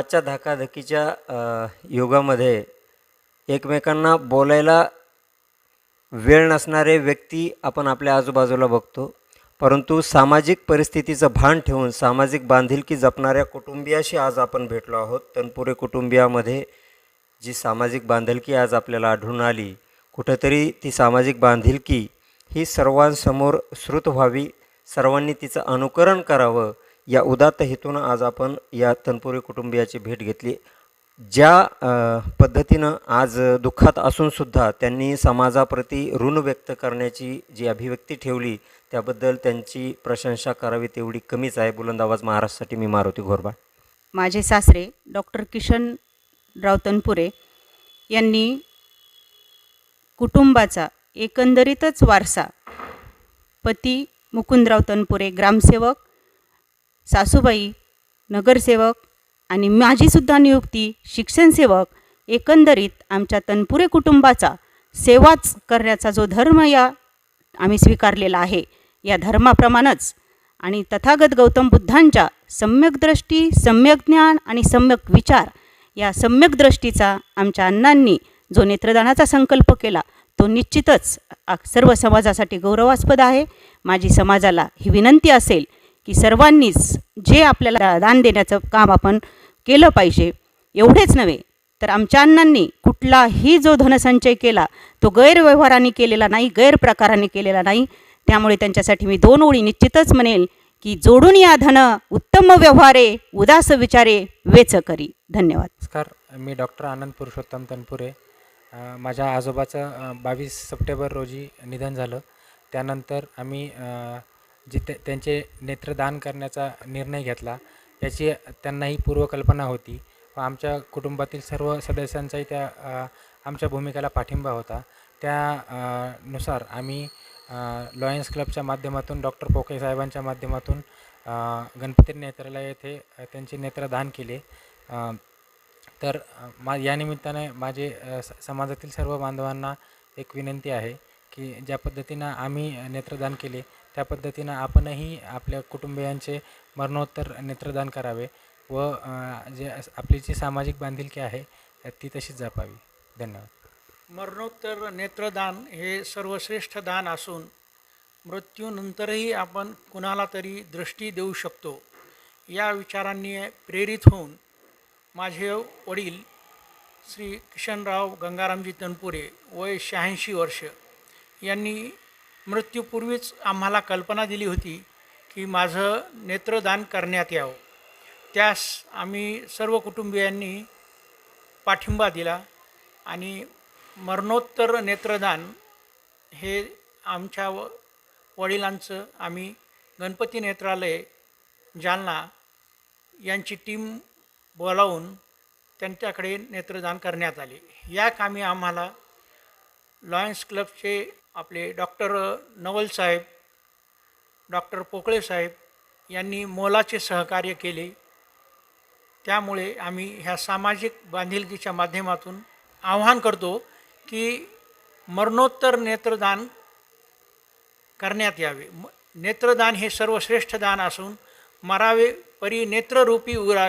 आजच्या धकाधकीच्या युगामध्ये एकमेकांना बोलायला वेळ नसणारे व्यक्ती आपण आपल्या आजूबाजूला बघतो. परंतु सामाजिक परिस्थितीचं भान ठेवून सामाजिक बांधिलकी जपणाऱ्या कुटुंबियाशी आज आपण भेटलो आहोत. तनपुरे कुटुंबियामध्ये जी सामाजिक बांधिलकी आज आपल्याला आढळून आली कुठंतरी ती सामाजिक बांधिलकी ही सर्वांसमोर श्रुत व्हावी सर्वांनी तिचं अनुकरण करावं या उदात्त हेतून आज आपण या तनपुरे कुटुंबियाची भेट घेतली. ज्या पद्धतीनं आज दुःखात असूनसुद्धा त्यांनी समाजाप्रती ऋण व्यक्त करण्याची जी अभिव्यक्ती ठेवली त्याबद्दल त्यांची प्रशंसा करावी तेवढी कमीच आहे. बुलंद आवाज महाराष्ट्रासाठी मी मारुती घोरबा माझे सासरे डॉक्टर किशनराव तनपुरे यांनी कुटुंबाचा एकंदरीतच वारसा पती मुकुंदराव तनपुरे ग्रामसेवक सासूबाई नगरसेवक आणि माझीसुद्धा नियुक्ती शिक्षणसेवक एकंदरीत आमच्या तनपुरे कुटुंबाचा सेवाच करण्याचा जो धर्म या आम्ही स्वीकारलेला आहे या धर्माप्रमाणेच. आणि तथागत गौतम बुद्धांच्या सम्यक दृष्टी सम्यक ज्ञान आणि सम्यक विचार या सम्यक दृष्टीचा आमच्या अण्णांनी जो नेत्रदानाचा संकल्प केला तो निश्चितच आ- सर्व समाजासाठी गौरवास्पद आहे. माझी समाजाला ही विनंती असेल की सर्वांनीच जे आपल्याला दान देण्याचं काम आपण केलं पाहिजे एवढेच नव्हे तर आमच्या अण्णांनी कुठलाही जो धनसंचय केला तो गैरव्यवहाराने केलेला नाही गैरप्रकाराने केलेला नाही. त्यामुळे त्यांच्यासाठी मी दोन ओळी निश्चितच म्हणेल की जोडून या धन उत्तम व्यवहारे उदास विचारे वेच करी. धन्यवाद. नमस्कार मी डॉक्टर आनंद पुरुषोत्तम तनपुरे. माझ्या आजोबाचं बावीस सप्टेंबर रोजी निधन झालं. त्यानंतर आम्ही जिथे जे त्यांचे नेत्रदान करण्याचा निर्णय घेतला याची त्यांनाही पूर्वकल्पना होती. व आमच्या कुटुंबातील सर्व सदस्यांचाही त्या आमच्या भूमिकेला पाठिंबा होता. त्या नुसार आम्ही लॉयन्स क्लबच्या माध्यमातून डॉक्टर पोके साहेबांच्या माध्यमातून गणपती नेत्रालय येथे त्यांचे नेत्रदान केले. तर मा या निमित्ताने माझे स- समाजातील सर्व बांधवांना एक विनंती आहे की ज्या पद्धतीनं आम्ही नेत्रदान केले त्या पद्धतीनं आपणही आपल्या कुटुंबियांचे मरणोत्तर नेत्रदान करावे व जे आपली जी सामाजिक बांधिलकी आहे ती तशीच जपावी. धन्यवाद. मरणोत्तर नेत्रदान हे सर्वश्रेष्ठ दान असून मृत्यूनंतरही आपण कुणाला तरी दृष्टी देऊ शकतो या विचारांनी प्रेरित होऊन माझे वडील श्री किशनराव गंगारामजी तनपुरे वय शहाऐंशी वर्ष यांनी मृत्यूपूर्वीच आम्हाला कल्पना दिली होती की माझं नेत्रदान करण्यात यावं. त्यास आम्ही सर्व कुटुंबियांनी पाठिंबा दिला आणि मरणोत्तर नेत्रदान हे आमच्या व वडिलांचं आम्ही गणपती नेत्रालय जालना यांची टीम बोलावून त्यांच्याकडे नेत्रदान करण्यात आले. या कामी आम्हाला लॉयन्स क्लबचे आपले डॉक्टर नवल साहेब डॉक्टर पोकळे साहेब यांनी मोलाचे सहकार्य केले. त्यामुळे आम्ही ह्या सामाजिक बांधिलकीच्या माध्यमातून आव्हान करतो की मरणोत्तर नेत्रदान करण्यात यावे. म नेत्रदान हे सर्वश्रेष्ठ दान असून मरावे परी नेत्ररूपी उरावे.